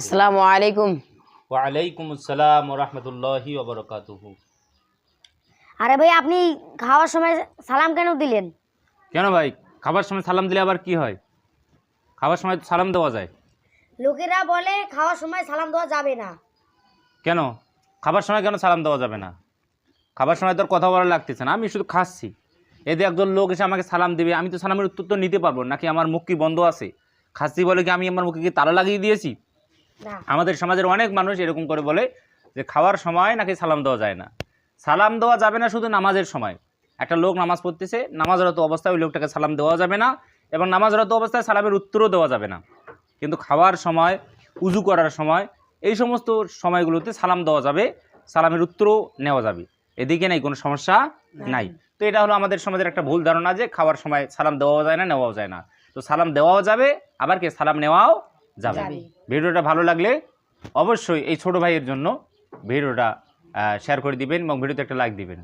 আসসালামু আলাইকুম। ওয়া ওয়ালাইকুম আসসালাম রহমতুল্লাহি ওবরকাতুহু। আরে ভাই আপনি খাওয়ার সময় সালাম কেন দিলেন? কেন ভাই? খাবার সময় সালাম দিলে আবার কি হয়? খাবার সময় তো সালাম দেওয়া যায়। লোকেরা বলে খাওয়ার সময় সালাম দেওয়া যাবে না। কেন? খাবার সময় কেন সালাম দেওয়া যাবে না? খাবার সময় তোর কথা বলা লাগতেছে না। আমি শুধু খাচ্ছি। এতে একজন লোক এসে আমাকে সালাম দেবে। আমি তো সালামের উত্তর তো নিতে পারব নাকি আমার মুখ কি বন্ধ আছে? খাচ্ছি বলে কি আমি আমার মুখে কি তালা লাগিয়ে দিয়েছি? আমাদের সমাজের অনেক মানুষ এরকম করে বলে যে খাওয়ার সময় নাকি সালাম দেওয়া যায় না। সালাম দেওয়া যাবে না শুধু নামাজের সময়। একটা লোক নামাজ পড়তেছে নামাজরত অবস্থায় ওই লোকটাকে সালাম দেওয়া যাবে না এবং নামাজরত অবস্থায় সালামের উত্তরও দেওয়া যাবে না। কিন্তু খাওয়ার সময় উজু করার সময় এই সমস্ত সময়গুলোতে সালাম দেওয়া যাবে সালামের উত্তরও নেওয়া যাবে। এদিকে নাই কোনো সমস্যা নাই। তো এটা হলো আমাদের সমাজের একটা ভুল ধারণা যে খাওয়ার সময় সালাম দেওয়াও যায় না নেওয়াও যায় না। তো সালাম দেওয়াও যাবে আবার কি? সালাম নেওয়াও যাবে। ভিডিওটা ভালো লাগলে অবশ্যই এই ছোট ভাইয়ের জন্য ভিডিওটা শেয়ার করে দিবেন এবং ভিডিওতে একটা লাইক দিবেন